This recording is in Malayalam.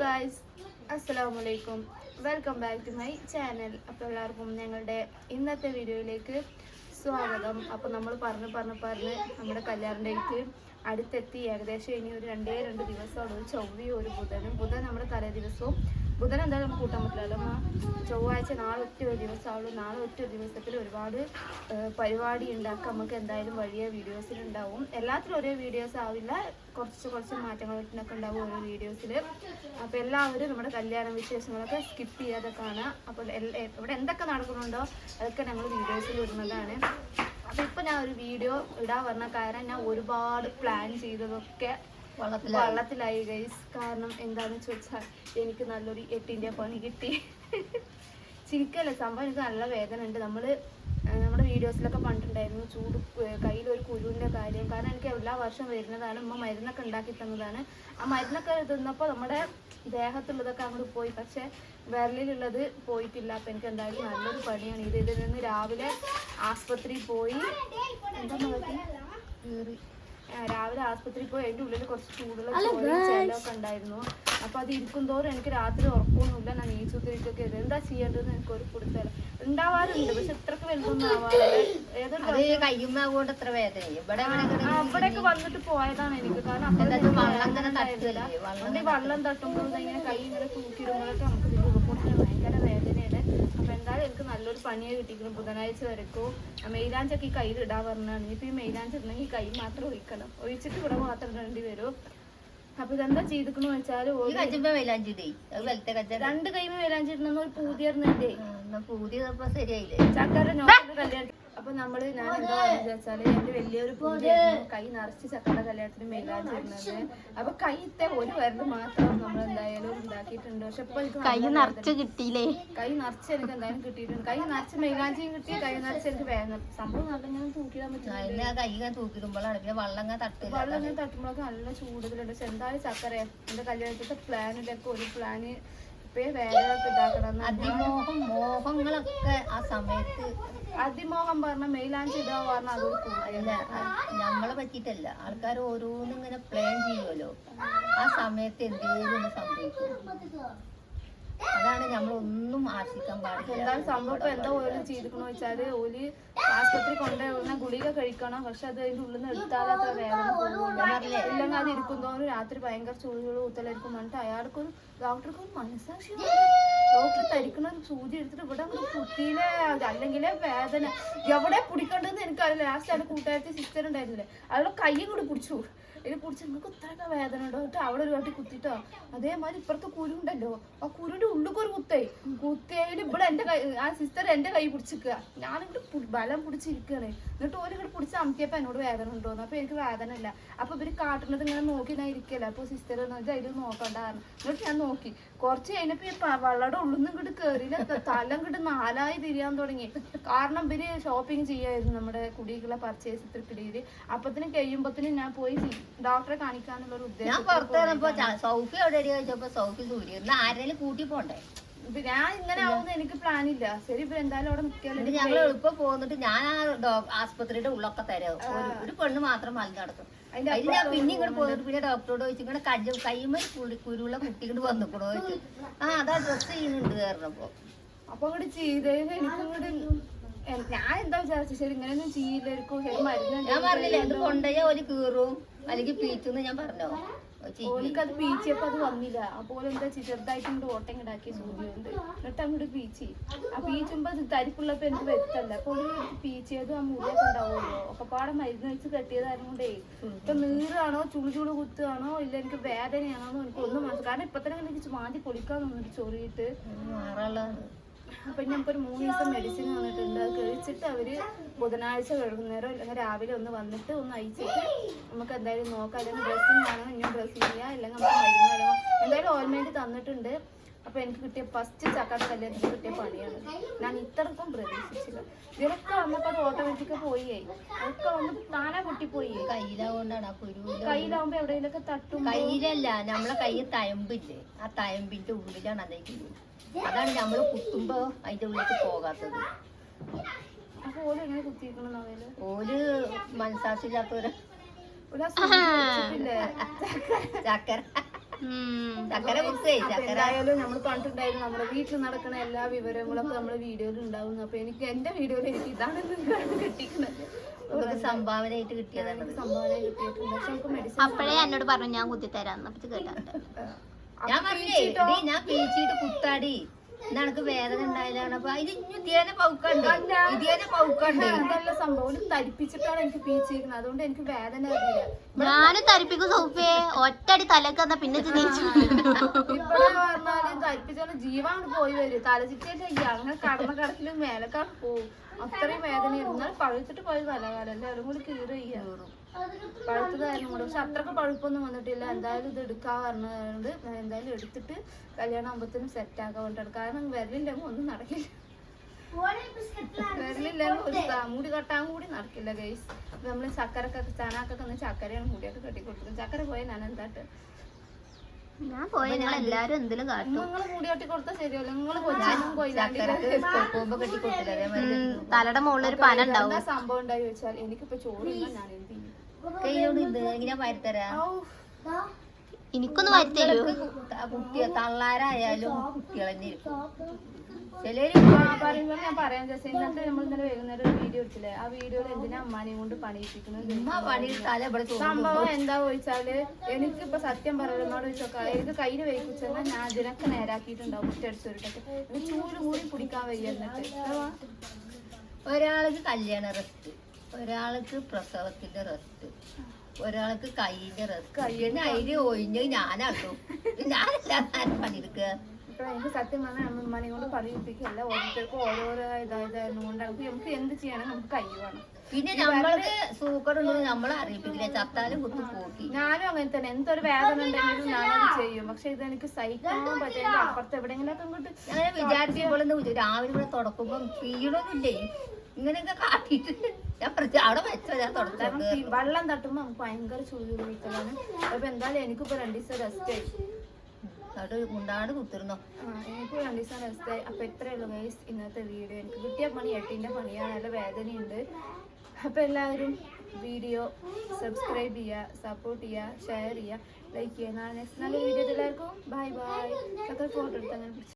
ഗായ്സ് അസ്സലാമു അലൈക്കും welcome back to my channel അപ്പോൾ എല്ലാവർക്കും ഞങ്ങളുടെ ഇന്നത്തെ വീഡിയോയിലേക്ക് സ്വാഗതം. അപ്പോൾ നമ്മൾ പറഞ്ഞ് പറഞ്ഞ് പറഞ്ഞ് നമ്മുടെ കല്യാണം ഡേറ്റ് അടുത്തെത്തി. ഏകദേശം ഇനി ഒരു രണ്ടേ രണ്ട് ദിവസമാണ്. ഒരു ചൊവ്വയും ഒരു ബുധനും. ബുധൻ നമ്മുടെ തലേ ദിവസവും ബുധൻ എന്തായാലും നമുക്ക് കൂട്ടാൻ പറ്റില്ലല്ലോ. ചൊവ്വാഴ്ച നാളെ ഒറ്റ ഒരു ദിവസമാവുള്ളൂ. നാളെ ഒറ്റ ദിവസത്തിൽ ഒരുപാട് പരിപാടി ഉണ്ടാക്കാം നമുക്ക് എന്തായാലും വലിയ വീഡിയോസിൽ ഉണ്ടാവും. എല്ലാത്തിലും ഒരേ വീഡിയോസ് ആവില്ല. കുറച്ച് കുറച്ച് മാറ്റങ്ങൾ മാറ്റങ്ങളൊക്കെ ഉണ്ടാവും ഓരോ വീഡിയോസിൽ. അപ്പോൾ എല്ലാവരും നമ്മുടെ കല്യാണ വിശേഷങ്ങളൊക്കെ സ്കിപ്പ് ചെയ്യാതെ കാണാം അപ്പോൾ ഇവിടെ എന്തൊക്കെ നടക്കുന്നുണ്ടോ അതൊക്കെ ഞങ്ങൾ വീഡിയോസിൽ വരുന്നതാണ് അപ്പോൾ ഇപ്പോൾ ഞാൻ ഒരു വീഡിയോ ഇടാൻ പറഞ്ഞ കാരണം ഞാൻ ഒരുപാട് പ്ലാൻ ചെയ്തതൊക്കെ വള്ളത്തിലായി. ഗൈസ് കാരണം എന്താണെന്ന് ചോദിച്ചാൽ എനിക്ക് നല്ലൊരു എട്ടിന്റെ പണി കിട്ടി. ചിരിക്കല്ല? സംഭവം എനിക്ക് നല്ല വേദന ഉണ്ട്. നമ്മൾ നമ്മുടെ വീഡിയോസിലൊക്കെ പണ്ടുണ്ടായിരുന്നു ചൂട് കയ്യിലൊരു കുരുവിന്റെ കാര്യം. കാരണം എനിക്ക് എല്ലാ വർഷം വരുന്നതാണ്. ഉമ്മ മരുന്നൊക്കെ ഉണ്ടാക്കി തന്നതാണ്. ആ മരുന്നൊക്കെ തിന്നപ്പോൾ നമ്മുടെ ദേഹത്തുള്ളതൊക്കെ അങ്ങോട്ട് പോയി. പക്ഷേ വിരലിലുള്ളത് പോയിട്ടില്ല. അപ്പം എനിക്ക് എന്തായാലും നല്ലൊരു പണിയാണ്. ഇത് ഇതിൽ നിന്ന് രാവിലെ ആസ്പത്രിയിൽ പോയി എന്താ നോക്കി കീറി. രാവിലെ ആസ്പത്രിയിൽ പോയി അതിന്റെ ഉള്ളിൽ കുറച്ച് ചൂടുള്ള ചോരയും ഉണ്ടായിരുന്നു. അപ്പൊ അത് ഇരിക്കും തോറും എനിക്ക് രാത്രി ഉറക്കമൊന്നുമില്ല. ഞാൻ നീച്ചുത്തിരിക്കൊക്കെ ഇത് എന്താ ചെയ്യേണ്ടതെന്ന് എനിക്ക് ഒരു കൊടുത്തല്ല ഉണ്ടാവാറുണ്ട്. പക്ഷെ ഇത്രക്ക് വലുതൊന്നും ആവാറില്ല. ഏതൊരു വേദന അവിടെയൊക്കെ വന്നിട്ട് പോയതാണ് എനിക്ക്. കാരണം വള്ളം തട്ടുമ്പോൾ ഇങ്ങനെ കൈ ഇങ്ങനെ തൂക്കിയിടുമ്പോഴൊക്കെ നമുക്ക് ഇതിന്റെ ഉൾപ്പൊട്ടിന് ഭയങ്കര വേദനയാണ് അപ്പൊ എന്തായാലും എനിക്ക് നല്ലൊരു പണിയെ കിട്ടിക്കുന്നു ബുധനാഴ്ച വരക്കും മെയിലാഞ്ചൊക്കെ ഈ കയ്യിൽ ഇടാൻ പറഞ്ഞാണ്. ഇനിയിപ്പോ ഈ മെയിലാഞ്ച് ഇടണമെങ്കിൽ ഈ കൈ മാത്രം ഒഴിക്കണം. ഒഴിച്ചിട്ട് ഇവിടെ മാത്രം ഇടേണ്ടി വരും. അപ്പൊ ഇതെന്താ ചെയ്തിക്കണു വെച്ചാൽ രണ്ട് കൈമ മെയിലാഞ്ചി ഇടണമെന്ന് ഒരു എന്നാ പൂതിയപ്പോ ശരിയായില്ലേ? ചക്കര നമ്മൾ ഞാൻ എന്താ വിചാരിച്ചാൽ വെച്ചാൽ എന്റെ വലിയൊരു പൂജയായിരുന്നു കൈ നിറച്ച് ചക്കയുടെ കല്യാണത്തിന് ഇടുന്നത് അപ്പൊ കൈത്തെ ഒരു വരണ്ട് മാത്രം നമ്മൾ എന്തായാലും ഉണ്ടാക്കിയിട്ടുണ്ട് പക്ഷെ ഇപ്പൊ എനിക്ക് കൈ നിറച്ച് കിട്ടിയില്ലേ? കൈ നിറച്ച് എനിക്ക് എന്തായാലും കിട്ടിയിട്ടുണ്ട്. കൈ നിറച്ച് മെയിലാഞ്ചിയും കിട്ടി കൈ നിറച്ച് എനിക്ക് വേണം സംഭവം നല്ല ഞാൻ തൂക്കിടാൻ പറ്റില്ല. കൈ ഞാൻ തൂക്കിടുമ്പോഴാണ് പിന്നെ വള്ളം തട്ടും തട്ടില്ല വെള്ളം തട്ടുമ്പോഴൊക്കെ നല്ല ചൂടുതലുണ്ട് പക്ഷെ എന്തായാലും ചക്കര എന്റെ കല്യാണത്തിന്റെ പ്ലാനിലൊക്കെ ഒരു പ്ലാന് ഇതാക്കണം അതിമോഹം മോഹങ്ങളൊക്കെ ആ സമയത്ത് അതിമോഹം പറഞ്ഞ മെയിലാഞ്ചി ഇതാ പറഞ്ഞ അതൊരു അല്ല നമ്മളെ പറ്റിയിട്ടല്ല. ആൾക്കാർ ഓരോന്നും ഇങ്ങനെ പ്ലാൻ ചെയ്യുമല്ലോ ആ സമയത്ത് എന്തെങ്കിലും സംഭവിക്കും. അതാണ് നമ്മൾ ഒന്നും ആശിക്കാൻ പാടില്ല. എന്താണ് സംഭവം? ഇപ്പൊ എന്താ ഓൽ ചെയ്തിക്കണോ വെച്ചാൽ ഓൽ ആശുപത്രി കൊണ്ടുപോകുന്ന ഗുളിക കഴിക്കണം. പക്ഷെ അത് അതിന്റെ ഉള്ളിൽ നിന്ന് എടുത്താൽ അത്ര വേദന ഇല്ലെങ്കിൽ അത് ഇരിക്കും രാത്രി ഭയങ്കര ചൂടുകൾ ഊത്തലായിരിക്കും പറഞ്ഞിട്ട് അയാൾക്കൊരു ഡോക്ടർക്കൊരു മനസ്സാക്ഷി ഡോക്ടർ തരിക്കണ ഒരു സൂചി എടുത്തിട്ട് ഇവിടെ അങ്ങട് കുത്തിയിലെ അല്ലെങ്കിൽ വേദന. എവിടെ പിടിക്കണ്ടെന്ന് എനിക്കറിയില്ല. ലാസ്റ്റ് അവിടെ കൂട്ടുകാരത്തെ സിസ്റ്റർ ഉണ്ടായിരുന്നില്ലേ? അയാളെ കൈയും കൂടി പിടിച്ചു. ഇത് പിടിച്ച് നിങ്ങൾക്ക് ഇത്രയൊക്കെ വേദന ഉണ്ടോ എന്നിട്ട് അവിടെ ഒരു വാട്ടി കുത്തിട്ടോ? അതേമാതിരി ഇപ്പുറത്തെ കുരു ഉണ്ടല്ലോ ആ കുരുടെ ഉള്ളിൽ ഒരു കുത്തേ. കുത്തിയതിൽ ഇവിടെ എന്റെ കൈ ആ സിസ്റ്റർ എന്റെ കൈ പിടിച്ചിരിക്കുക. ഞാനിവിടെ പു- ബലം പിടിച്ചിരിക്കുകയാണ്. എന്നിട്ട് ഓര് ഇവിടെ പിടിച്ച് അമക്കിയപ്പോ എന്നോട് വേദന ഉണ്ടോന്ന് അപ്പൊ എനിക്ക് വേദന ഇല്ല. അപ്പൊ ഇവർ കാട്ടുന്നത് ഇങ്ങനെ നോക്കി ഞാൻ ഇരിക്കല്ല? അപ്പൊ സിസ്റ്റർ അതിൽ നോക്കണ്ടായിരുന്നു എന്നിട്ട് ഞാൻ നോക്കി. കുറച്ച് കഴിഞ്ഞപ്പോ ഈ വള്ളയുടെ ഉള്ളിൽ നിന്ന് ഇങ്ങോട്ട് കയറിയില്ല തല ഇങ്ങോട്ട് നാലായി തിരിയാൻ തുടങ്ങി. കാരണം ഇവർ ഷോപ്പിംഗ് ചെയ്യായിരുന്നു നമ്മുടെ കുടിക്കുള്ള പർച്ചേസ് തൃക്കിടിയിൽ അപ്പത്തിന് കഴിയുമ്പത്തിന് ഞാൻ പോയി ഡോക്ടറെ കാണിക്കാന്നുള്ള ഒരു ഉദ്ദേശം ഞാൻ വന്നപ്പോ സൗഫി എവിടെ ചോദിച്ചപ്പോ സൗഫി സൂര്യ. ആരെങ്കിലും കൂട്ടി പോണ്ടേ? ഞാൻ ഇങ്ങനെ ആവുന്ന എനിക്ക് പ്ലാൻ ഇല്ല. ശരി ഇപ്പൊ എന്തായാലും അവിടെ എന്നിട്ട് ഞങ്ങൾ എളുപ്പം പോന്നിട്ട് ഞാൻ ആ ആസ്പത്രിയുടെ ഉള്ളൊക്കെ തരാം. ഒരു പെണ്ണ് മാത്രം മലന്ന് നടക്കും. അതിന്റെ ഞാൻ പിന്നെ ഇങ്ങോട്ട് പോയിട്ട് പിന്നെ ഡോക്ടറോട് ചോദിച്ചു ഇങ്ങനെ കജ്ജ കൈമ കുരുള്ള കുട്ടി ഇങ്ങോട്ട് വന്നിക്കണോ ചോദിച്ചു. ആ അതാ ഡ്രസ് ചെയ്യുന്നുണ്ട് കാരണപ്പോ അപ്പൊ. അങ്ങോട്ട് ചെയ്തതിന് എനിക്കിങ്ങോട്ട് ഞാൻ എന്താ വിചാരിച്ചു? ശരി ഇങ്ങനെയൊന്നും ചെയ്യില്ലായിരിക്കും ശരി മരുന്ന് ഞാൻ പറഞ്ഞില്ലേ അത് കൊണ്ടേ ഒരു കീറും. അല്ലെങ്കിൽ പീറ്റും ഞാൻ പറഞ്ഞോ അത് ചെയ്യില്ലേ? ഓനിക്കത് പീച്ചിയപ്പോ അത് വന്നില്ല. അപ്പോൾ എന്താ ചെറുതായിട്ട് ഇങ്ങോട്ട് ഓട്ടം ഇങ്ങടാക്കി സൂര്യുണ്ട് എന്നിട്ട് അങ്ങോട്ട് പീച്ചി. ആ പീച്ചുമ്പോ അത് തരിപ്പുള്ളപ്പോ എനിക്ക് വരുത്തല്ല അപ്പൊ ഒരു പീച്ചിയതും ആ മുറിയൊക്കെ ഉണ്ടാവുമല്ലോ ഒക്കെ പാടെ മരുന്ന് വെച്ച് കെട്ടിയതായിരുന്നു കൊണ്ടേ ഇപ്പൊ നീറാണോ ചുളു ചുളു കുത്തുകയാണോ ഇല്ല എനിക്ക് വേദനയാണോന്ന് എനിക്ക് ഒന്നും മനസ്സിലാക്കും കാരണം ഇപ്പൊ തന്നെ എനിക്ക് മാന്തി പൊളിക്കാൻ തോന്നിട്ട് ചൊറിയിട്ട്. അപ്പൊ ഞങ്ങൾക്ക് ഒരു മൂന്ന് ദിവസം മെഡിസിൻ തന്നിട്ടുണ്ട്. അത് കഴിച്ചിട്ട് അവർ ബുധനാഴ്ച വൈകുന്നേരം അല്ലെങ്കിൽ രാവിലെ ഒന്ന് വന്നിട്ട് ഒന്ന് അയച്ചിട്ട് നമുക്ക് എന്തായാലും നോക്കാം. അല്ലെങ്കിൽ ഡ്രസ്സിങ് ആണോ ഇങ്ങനെ ഡ്രസ്സിങ് ചെയ്യാം അല്ലെങ്കിൽ നമുക്ക് മരുന്ന് വേണോ എന്തായാലും ഓയിൽമെന്റ് തന്നിട്ടുണ്ട്. അപ്പൊ എനിക്ക് കിട്ടിയ ഫസ്റ്റ് ചക്കാത്ത എനിക്ക് കിട്ടിയ പണിയാണ്. ഞാൻ ഇത്രക്കും പ്രതീക്ഷിച്ചില്ല. ഇവരൊക്കെ വന്നപ്പോ അത് ഓട്ടോമാറ്റിക് പോയി അതൊക്കെ വന്ന് താനെ പൊട്ടിപ്പോയി. കയ്യിലാവുകൊണ്ടാണ് ആ കുരു എവിടെയെങ്കിലൊക്കെ തട്ടും കയ്യിലല്ല നമ്മളെ കയ്യിൽ തയമ്പില്ലേ? ആ തയമ്പിന്റെ ഉള്ളിലാണ് അതേക്ക് അതാണ് നമ്മൾ കുത്തുമ്പോ അതിന്റെ ഉള്ളിലേക്ക് പോകാത്തത്. ഓൽ വെച്ചിട്ടില്ലേ? ചക്കര. ചക്കര കുത്തേ എന്തായാലും നമ്മൾ പണ്ടുണ്ടായിരുന്നു നമ്മുടെ വീട്ടിൽ നടക്കുന്ന എല്ലാ വിവരങ്ങളൊക്കെ നമ്മുടെ വീഡിയോയിൽ ഉണ്ടാവുന്നു. അപ്പൊ എനിക്ക് എന്റെ വീഡിയോയിൽ എനിക്ക് ഇതാണ് കിട്ടിക്കുന്നത് സംഭാവനയായിട്ട് കിട്ടിയതാണ് സംഭാവന കിട്ടിയിട്ടുണ്ട്. പക്ഷെ നമുക്ക് മെഡിസിൻ അപ്പഴേ എന്നോട് പറഞ്ഞു ഞാൻ കുത്തിത്തരാന്ന് തരാം ഞാൻ പറഞ്ഞേ ഞാൻ പേച്ചിട്ട് കുത്താടി. നിനക്ക് വേദന ഉണ്ടായതാണ്. അപ്പൊ ഇത് ഇനി ഇതേനെ പൗക്കണ്ട്. ഇതേനെ പൗക്കണ്ട്. അതല്ല സംഭവം. തരിപ്പിച്ചിട്ടാണ് എനിക്ക് പീച്ചിരിക്കുന്നത് അതുകൊണ്ട് എനിക്ക് വേദന അറിയില്ല. ഞാനും തരിപ്പിക്കും സോഫിയെ. ഒറ്റടി തലക്ക് തന്നാ പിന്നെ പറഞ്ഞാൽ തരിപ്പിച്ചാൽ ജീവാണ് പോയി വരും തലചിറ്റിട്ട് അങ്ങനെ കടന്ന കടത്തിലും മേലക്കാണ് പോവും. അത്രയും വേദന എന്നാൽ പഴുത്തിട്ട് പോയ തലകാലം എല്ലാവരും കൂടി കീറി കയറും പഴുത്തതായിരുന്നു കൂടെ പക്ഷെ അത്രയ്ക്ക് പഴുപ്പൊന്നും വന്നിട്ടില്ല. എന്തായാലും ഇത് എടുക്കാൻ പറഞ്ഞതുകൊണ്ട് ഞാൻ എന്തായാലും എടുത്തിട്ട് കല്യാണം ആകുമ്പത്തേനും സെറ്റ് ആക്കാൻ വേണ്ടിട്ട് കാരണം വിരലില്ലെങ്കിൽ ഒന്നും നടക്കില്ല. വിരലില്ലെങ്കിൽ ഒരു മൂടി കെട്ടാൻ കൂടി നടക്കില്ല ഗൈസ് നമ്മൾ ചക്കരക്കൊക്കെ ചനാക്കൊക്കെ ചക്കരയാണ് മുടിയൊക്കെ കെട്ടി കൊടുക്കുന്നത് ചക്കര പോയാൽ ഞാൻ എന്താട്ട്? ഞാൻ പോയ നിങ്ങൾ എല്ലാരും എന്തിലും കാട്ടും തലയുടെ മുകളിൽ ഒരു പന ഉണ്ടാവും സംഭവം ഉണ്ടായി ചോദിച്ചാൽ എനിക്കിപ്പോ ചോറ് ഞാൻ എനിക്കൊന്ന് കുട്ടിയെ തള്ളാരായാലും കുട്ടികൾ തന്നെ ഇരിക്കും. ചിലര് ഞാൻ പറയാൻ ചേച്ചി ഇന്നത്തെ നമ്മൾ ഇന്നലെ വൈകുന്നേരം എടുത്തില്ലേ ആ വീഡിയോയിൽ എന്തിനാ അമ്മാനെയും കൊണ്ട് പണിയിപ്പിക്കുന്നത്? സംഭവം എന്താ ചോദിച്ചാൽ എനിക്കിപ്പോ സത്യം പറയുന്നോട് ചോദിച്ചോക്കാം. എനിക്ക് കയ്യിൽ വയ്ക്കുച്ചെന്നാൽ ഞാൻ അതിനൊക്കെ നേരാക്കിയിട്ടുണ്ടാവും മുറ്റടിച്ചൊരിട്ടൊക്കെ എനിക്ക് ചൂട് കൂടി കുടിക്കാൻ വയ്യ എന്നിട്ട്. ഒരാൾക്ക് കല്യാണ റെസ്റ്റ് ഒരാൾക്ക് പ്രസവത്തിന്റെ റെസ്റ്റ് ഒരാൾക്ക് കൈയിന്റെ റെസ്റ്റ്. പിന്നെ അതിന് ഒഴിഞ്ഞ് ഞാനാട്ടു ഞാനല്ല പണിയെടുക്കുക? ഇപ്പൊ എനിക്ക് സത്യം പറഞ്ഞാൽ അമ്മമാനെ കൊണ്ട് പണിയിപ്പിക്കല്ല ഓരോരുത്തർക്കും ഓരോരോ ഇതായതായിരുന്നു കൊണ്ട് നമുക്ക് നമുക്ക് എന്ത് ചെയ്യണം നമുക്ക് കഴിയുവാണ് വേണം. പിന്നെ നമ്മൾക്ക് സൂക്കറുണ്ടെന്ന് നമ്മളെ അറിയിപ്പിക്കില്ല? ചത്താലും കുത്തി പോക്കി ഞാനും അങ്ങനെ തന്നെ. എന്തൊരു വേദന ഉണ്ടെങ്കിലും ഞാനത് ചെയ്യും. പക്ഷെ ഇത് എനിക്ക് സഹിക്കാൻ പറ്റില്ല. അപ്പുറത്ത് എവിടെയെങ്കിലും അങ്ങോട്ട് ഞാൻ വിചാരിച്ചപ്പോഴൊന്നും രാവിലെ ഇവിടെ തുടക്കുമ്പോ ക്ഷീണമൊന്നുമില്ലേ ഇങ്ങനെയൊക്കെ കാട്ടിട്ട് ഞാൻ അവിടെ വെച്ചോ ഞാൻ വെള്ളം തട്ടുമ്പോ നമുക്ക് ഭയങ്കര ചൂട് നിൽക്കലാണ് അപ്പൊ എന്തായാലും എനിക്കിപ്പോ രണ്ടു ദിവസം റെസ്റ്റ് ആയി. അവിടെ മുണ്ടാട് കുത്തിരുന്നോ. എനിക്ക് രണ്ടു ദിവസം റെസ്റ്റ് അപ്പൊ ഇത്രയുള്ളൂ ഗൈസ് ഇന്നത്തെ വീഡിയോ. എനിക്ക് കിട്ടിയ പണി എട്ടിന്റെ പണിയാണ്. നല്ല വേദനയുണ്ട്. അപ്പൊ എല്ലാവരും വീഡിയോ സബ്സ്ക്രൈബ് ചെയ്യുക സപ്പോർട്ട് ചെയ്യുക ഷെയർ ചെയ്യുക ലൈക്ക് ചെയ്യുക. നാളെ നെക്സ്റ്റ് നല്ല വീഡിയോ എല്ലാവർക്കും. ബൈ ബൈ ഫോട്ടോ എടുത്ത് അങ്ങനെ